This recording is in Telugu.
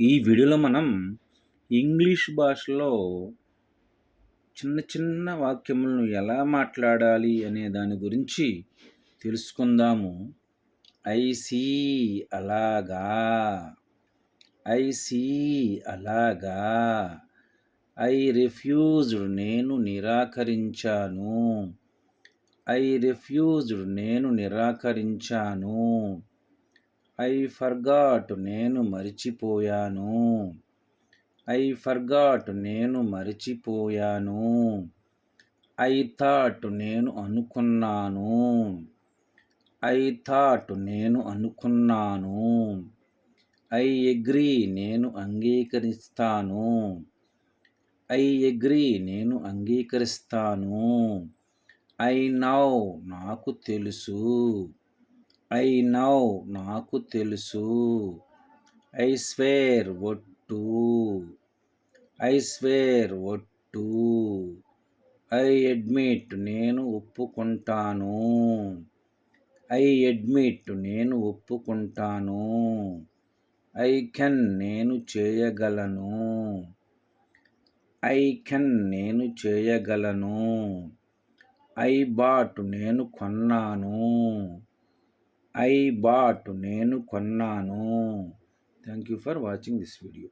ఈ వీడియోలో మనం ఇంగ్లీష్ భాషలో చిన్న చిన్న వాక్యములను ఎలా మాట్లాడాలి అనే దాని గురించి తెలుసుకుందాము. ఐ సీ అలాగా. ఐ సీ అలాగా. ఐ రిఫ్యూజ్డ్ నేను నిరాకరించాను. ఐ రిఫ్యూజ్డ్ నేను నిరాకరించాను. ఐ ఫర్గాట్ నేను మరిచిపోయాను. ఐ ఫర్గాట్ నేను మరిచిపోయాను. ఐ థాట్ నేను అనుకున్నాను. ఐ థాట్ నేను అనుకున్నాను. ఐ ఎగ్రీ నేను అంగీకరిస్తాను. ఐ ఎగ్రీ నేను అంగీకరిస్తాను. ఐ నౌ నాకు తెలుసు. ఐ నౌ నాకు తెలుసు. ఐ స్వేర్ ఒట్టు. ఐ స్వేర్ ఒట్టు. ఐ అడ్మిట్ నేను ఒప్పుకుంటాను. ఐ అడ్మిట్ నేను ఒప్పుకుంటాను. ఐ కెన్ నేను చేయగలను. ఐ కెన్ నేను చేయగలను. ఐ బాట్ నేను కొన్నాను. ఐ బాట్ నేను కొన్నాను. Thank you for watching this video.